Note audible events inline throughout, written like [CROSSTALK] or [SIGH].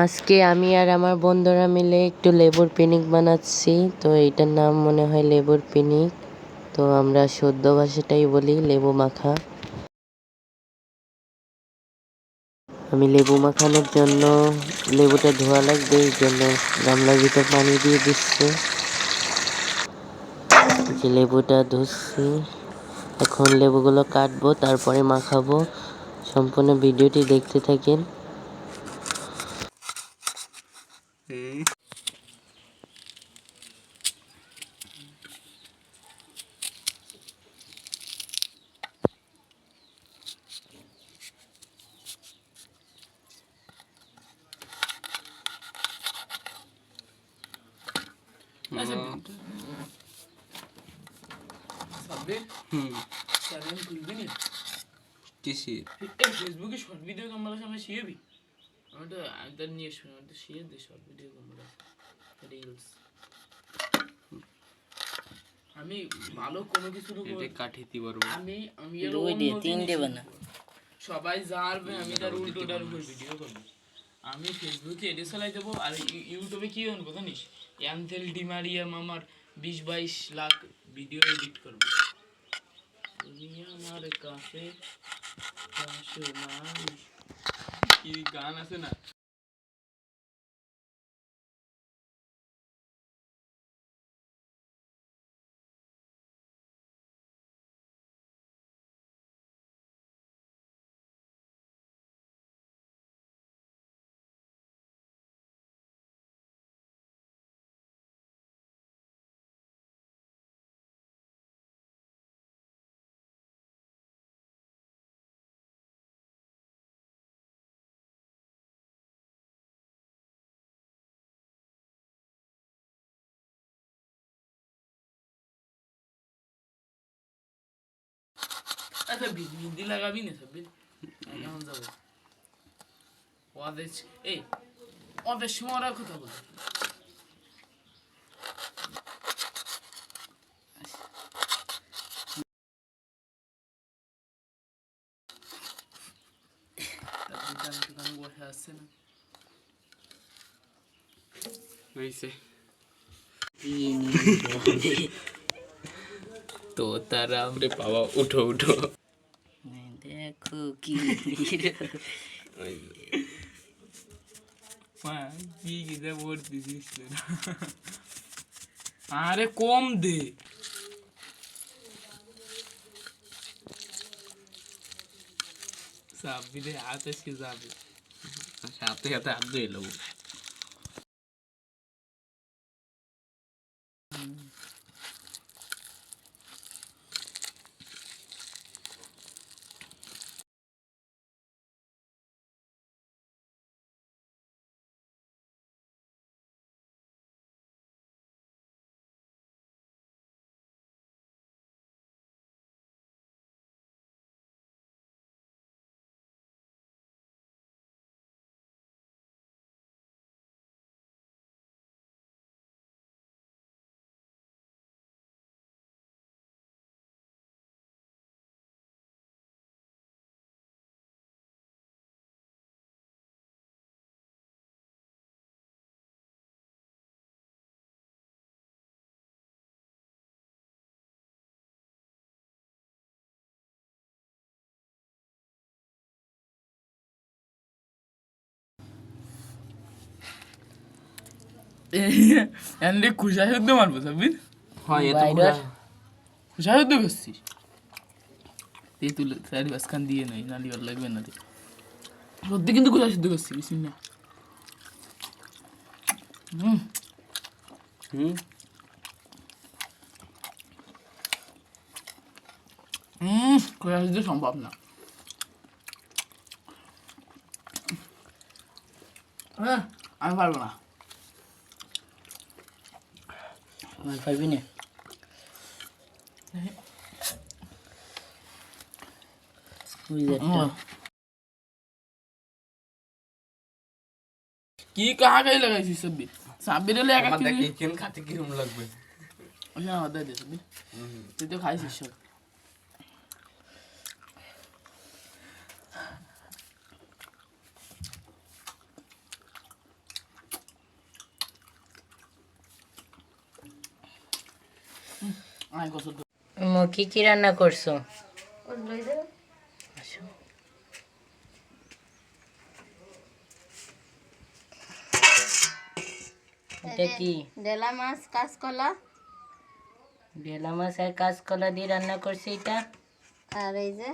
আজকে আমি আর আমার বন্ধুরা মিলে একটু লেবুর পিনিক বানাচ্ছি। তো এটার নাম মনে হয় লেবুর পিনিক। তো আমরা শুদ্ধ ভাষাটাই বলি লেবু মাখা। আমি লেবু মাখানোর জন্য লেবুটা ধোয়া লাগবে, এই জন্য গামলার ভিতর পানি দিয়ে দিচ্ছে। যে লেবুটা ধুচ্ছি। এখন লেবুগুলো কাটবো, তারপরে মাখাবো। সম্পূর্ণ ভিডিওটি দেখতে থাকেন। সাব্বির হুম। খুলবি নি। কিসের এই ফেসবুকে শর্ট ভিডিও সামনে শিখবি আমি তো আমি তো নিয়ে শুনি আমি তো শিখে দিই শর্ট ভিডিও ক্যামেরা রিলস আমি ভালো কোনো কিছু এটা পারব আমি আমি এর দুইটে, অন্য তিনটে জিনিস বানা। সবাই জানবে আমি তার উল্টোটার উপর ভিডিও করব। আমি ফেসবুকে এডিট চালাই দেবো আর ইউটিউবে কি আনব জানিস? অ্যান্থেল ডিমারিয়া মামার বিশ বাইশ লাখ ভিডিও এডিট করব। তুমি আমার কাছে আসো না কি গান আছে না আচ্ছা লাগাবি না সব কেমন যাব ওদের এই ওদের সময় কথা বল আসছে না হয়েছে তো তারা আমরা বাবা উঠো উঠো দেখো কি কি কিতে পড়তেছিস আরে কম দে সাবিরে হাতে সে যাবে হাতে হাতে হাত ধুয়ে এলো এনলে খুশা শুদ্ধ মারবো সাবির হয় খুশা করছিস? এই তুলে চারি দিয়ে নই নালি লাগবে না রে সত্যি কিন্তু খুশা করছি না হুম হুম। হুম খুশা শুদ্ধ সম্ভব না। হ্যাঁ আমি পারব না। আমার পারবি না ওই যে একটা কি কাহা গাই লাগাইছিস সাব্বির সাব্বির হলে এক আমার এক দেখ কেজি এখান খাতে কিরম লাগবে ওই না দে দে সাব্বির তুই তো খাইছিস সব আয় কত মো কি কি রান্না করছ? আসো। এটা কি? ডেলা মাছ কাঁচকলা। ডেলা মাছ আর কাঁচকলা দিয়ে রান্না করছে এটা? আর এই যে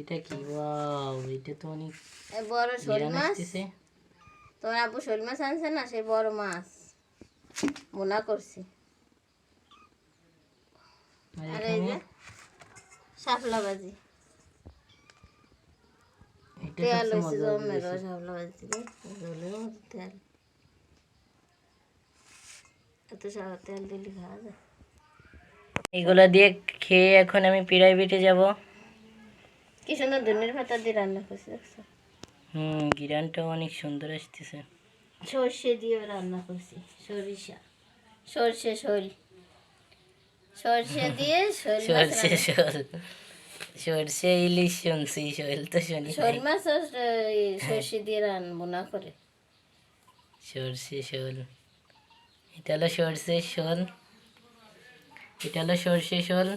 এটা কি? ওয়াও এটা তো অনেক বড় শোল মাছ। তোমার আব্বু শোল মাছ আনছে না? সেই বড় মাছ। বোনা করছি। আর আর এই যে শাপলা ভাজি তেল হয়েছে জমের শাপলা ভাজি থেকে তেল। এত সারা তেল দিলে খাওয়া যায়। এগুলো দিয়ে খেয়ে এখন আমি প্রাইভেটে যাব। কি সুন্দর ধনের পাতা দিয়ে রান্না করছি দেখছ? হুম গিরানটা অনেক সুন্দর আসতেছে। সর্ষে দিয়ে রান্না করছি সরিষা। সর্ষে শোল সর্ষে দিয়ে শোল মাছ সরষে ইলিশ শুনছি শোল তো শুনি শোল মাছ সর্ষে দিয়ে রান্না বোনা করে। সরষে শোল। এটা হলো সরষে শোল। এটা হলো সরষে শোল।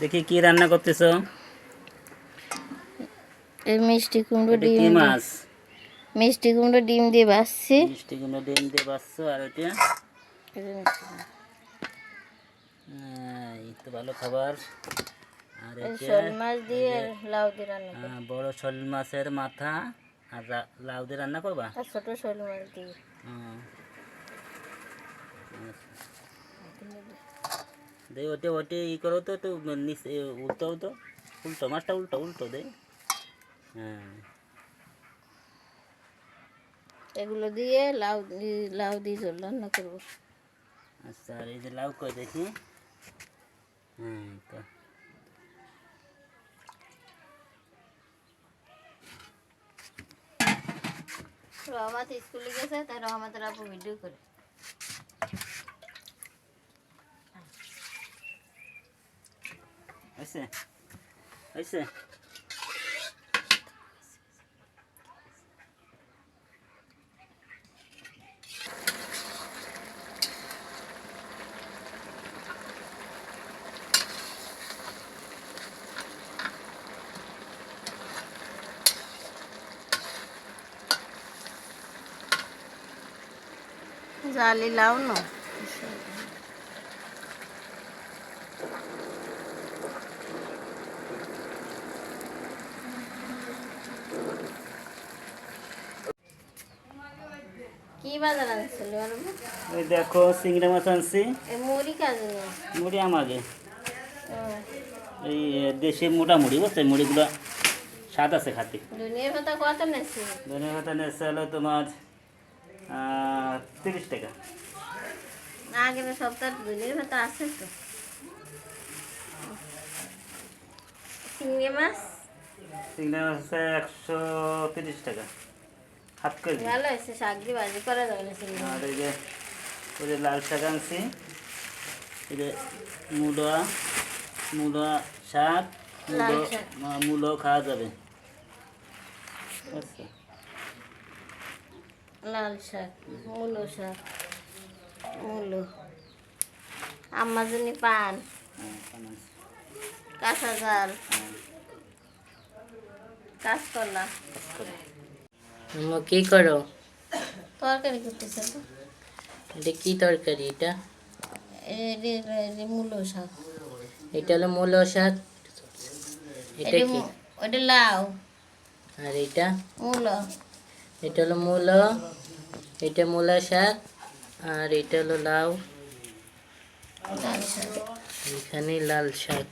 দেখি কি রান্না করতেছো? এই মিষ্টি কুমড়ো ডিম মাছ? মিষ্টি কুমড়ো ডিম দিয়ে বাসছি। মিষ্টি কুমড়ো ডিম দিয়ে বাসছো আর এটা এই তো ভালো খাবার। আর শোল মাছ দিয়ে লাউ দিয়ে রান্না আহ, বড় শোল মাছের মাথা আর লাউ দিয়ে রান্না করবা? আর ছোট শোল মাছ দিয়ে। দে ওটে ওটে ই করো তো একটু নিচ- উল্টো তো। উল্টো মাছটা উল্টো উল্টো দে। হ্যাঁ এগুলো দিয়ে লাউ দিয়ে- লাউ দিয়ে ঝোল রান্না করব। আচ্ছা আর এই যে লাউ কই দেখি? হ্যাঁ এই তো। রহমত স্কুলে গেছে তাই রহমতের আপু ভিডিও করে। হয়েছে হয়েছে জালি লাউ না। কি বাজার আনছিল দেখো চিংড়ি মাছ আনছি। এই মুড়ি কাজে মুড়ি আমাকে এই দেশি মোটা মুড়ি বুঝছ? মুড়িগুলো স্বাদ আছে খাতে। দুনিয়ার পাতা কত নেছি ধনে পাতা নেছে হলো তোমার তিরিশ টাকা। আগের সপ্তাহ দুনিয়ার পাতা আছে তো। চিংড়ি মাছ? চিংড়ি মাছ আছে একশো তিরিশ টাকা। হাফ কেজি ভালো হয়েছে শাক দিয়ে ভাজি করা যাবে না চিংড়ি আর এই যে ওই যে লাল শাক আনছি এই যে মূলা মূলা শাক মূলো খাওয়া যাবে। আচ্ছা। লাল শাক মূলো শাক মূলো। আমাজনি পান। কাঁচা জাল কাঁচকলা কি করো? তরকারি করতেছে এটা কি তরকারি এটা? মূলো শাক। এটা হলো মূলো শাক। এটা কি? ওটা লাউ। আর এটা? মূলো। এটা হলো মূলো এটা মূলা শাক আর এটা হলো লাউ। লাল শাক এখানে লাল শাক।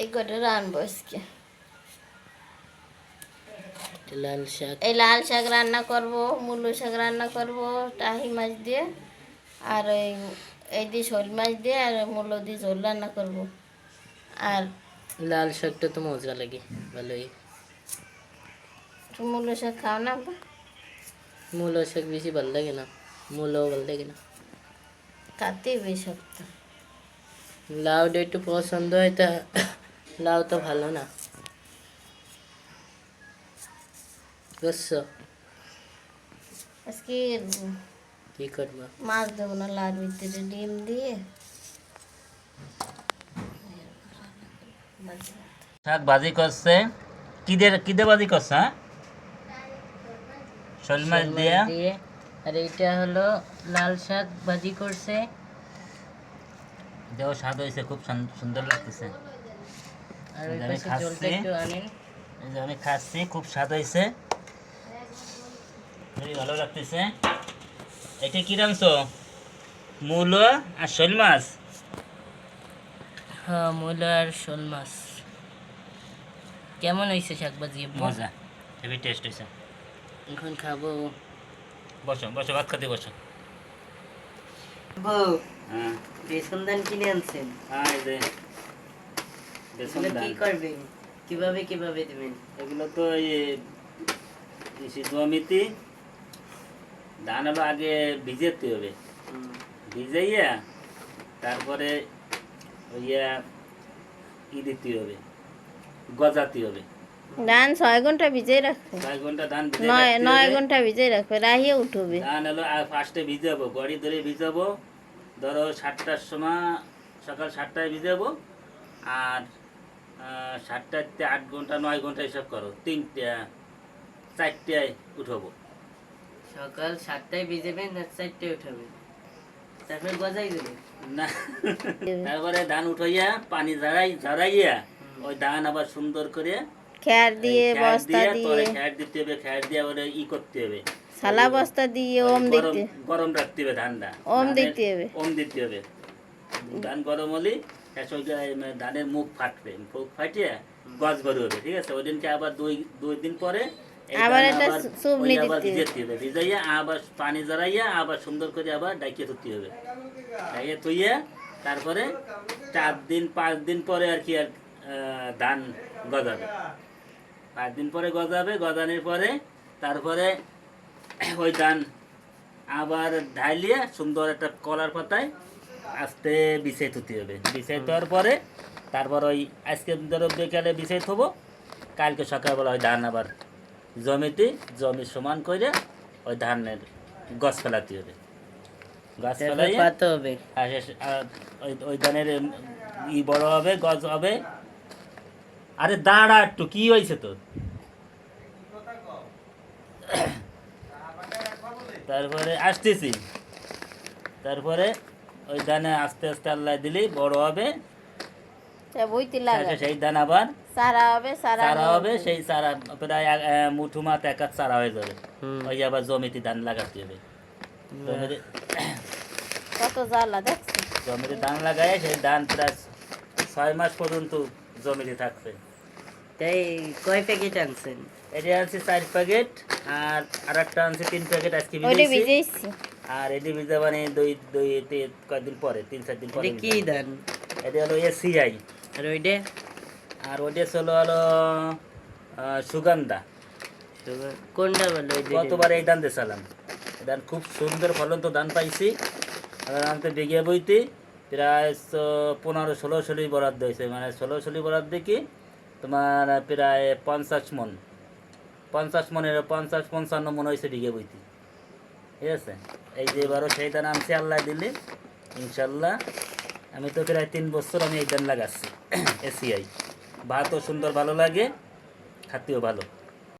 এই কটা রানবো আজকে। লাল শাক। এই লাল শাক রান্না করব মূলো শাক রান্না করব টাহি মাছ দিয়ে আর ওই এই দিয়ে শোল মাছ দিয়ে আর মূলো দিয়ে ঝোল রান্না করব। আর লাল শাকটা তো মজা লাগে ভালোই। মূলো শাক খাও না আব্বা? মূলো শাক বেশি ভালো লাগে না মূলো ভালো লাগে না। খাতেই বেশ শক্ত। লাউটা একটু পছন্দ হয় তা লাউ তো ভালো না। করছ আজকে কি করব? মাছ দেবো না লাল ভিতরে ডিম দিয়ে। শাক ভাজি করছে। কি দিয়ে কি ভাজি করছে হ্যাঁ? শোল মাছ দিয়ে। আর এইটা হলো লাল শাক ভাজি করছে। দেও স্বাদ হয়েছে খুব সুন্দর লাগতেছে। আর আমি খাচ্ছি। আমি খাচ্ছি খুব স্বাদ হয়েছে। খুবই ভালো লাগতেছে। এটা কি রাঁধছো? মূলো আর শোল মাছ? হ্যাঁ মূলা আর শোল মাছ। কেমন হয়েছে শাক ভাজি? মজা হেভি টেস্ট হয়েছে। এখন খাব। বসো বসো ভাত খাতে বসো। বউ হ্যাঁ। বেসন দান কিনে আনছেন। হ্যাঁ এই বেসন এগুলো কি করবেন? কীভাবে কীভাবে দিবেন? এগুলো তো এই জমিতে ধান হলো আগে ভিজাতে হবে। ভিজাইয়া তারপরে ওইয়া ই দিতে হবে গজাতে হবে। ধান ছয় ঘণ্টা ভিজেই রাখবে ছয় ঘণ্টা ধান ভিজাই নয় নয় ঘণ্টা ভিজেই রাখবে রাহিয়ে উঠবে। ধান হলো ফার্স্টে ভিজাবো গড়ি ধরে ভিজাবো ধরো সাতটার সময় সকাল সাতটায় ভিজাবো আর সাতটাতে আট ঘণ্টা নয় ঘণ্টা হিসাব করো তিনটা চারটায় উঠবো। সকাল সাতটায় ভিজেবেন আর চারটায় উঠাবেন তারপরে গজাই দেবেন না তারপরে ধান উঠাইয়া পানি ঝরাই ঝরাইয়া ওই ধান আবার সুন্দর করে খ্যার দিয়ে বস্তা দিয়ে খ্যার দিতে হবে খ্যার দিয়ে ওরে ই করতে হবে। সালা বস্তা দিয়ে ওম দিতে গরম রাখতে হবে ধানটা। ওম দিতে হবে। ওম দিতে হবে। ধান গরম হলে মানে ধানের মুখ ফাটবে। মুখ ফাটিয়ে গছ বড় হবে ঠিক আছে? ওই দিনকে আবার দুই দুই দিন পরে আবার আবার ওই আবার দিতে হবে। ভিজাইয়া আবার পানি জড়াইয়া আবার সুন্দর করে আবার ডাইকে ধুতে হবে। ডাইকে থইয়া তারপরে চার দিন পাঁচ দিন পরে আর কি আর ধান গজাবে। পাঁচ দিন পরে গজাবে গজানোর পরে তারপরে ওই ধান আবার ঢাইলিয়ে সুন্দর একটা কলার পাতায় আস্তে বিছাই থুতে হবে। বিছাই দেওয়ার পরে তারপর ওই আজকে ধরো বিকালে বিছাই থবো কালকে সকালবেলা ওই ধান আবার জমিতে জমি সমান করে ওই ধানের গছ ফেলাতে হবে। গাছ তারপর হবে। আর ওই ওই ধানের ই বড় হবে গছ হবে। আরে দাঁড়া একটু কি হয়েছে তোর? তারপরে আসতেছি। তারপরে ওই ধানে আস্তে আস্তে আল্লাহ দিলেই বড় হবে। সেই ধান আবার সারা হবে সারা হবে। সেই চারা প্রায় মুঠো মাত এক চারা হয়ে যাবে। ওই আবার জমিতে ধান লাগাতে হবে। জমিতে কত জ্বালা দেখছি। জমিতে ধান লাগায় সেই ধান প্রায় ছয় মাস পর্যন্ত জমিতে থাকবে। তাই কয় প্যাকেট আনছেন? এটা আনছি চার প্যাকেট আর আর একটা আনছি তিন প্যাকেট আজকে ওইটা ভিজেছি ভিজেছি আর এটি ভিজা মানে দুই দুই কয়েকদিন পরে? তিন চার দিন পরে কি। ধান এটা হলো এসিআই। আর ওইটা? আর ওটা হলো হলো সুগন্ধা। কোনটা ভালো ওই গতবার এই ধান এই ধান খুব সুন্দর ফলন তো ধান পাইছি সাধারণত বিঘে বইতে প্রায় পনেরো ষোলো ষোলোই বরাদ্দ হয়েছে। মানে ষোলো ষোলোই বরাদ্দ কি তোমার প্রায় পঞ্চাশ মন। পঞ্চাশ মনের পঞ্চাশ পঞ্চান্ন মন হয়েছে ডিগে বইতি। ঠিক আছে? এই যে এবারও সেই নাম আনছি আল্লাহ দিলে। ইনশাল্লাহ, আমি তো প্রায় তিন বছর আমি এই দান লাগাচ্ছি। [COUGHS] এসিআই। ভাতও সুন্দর ভালো লাগে খাতিও ভালো।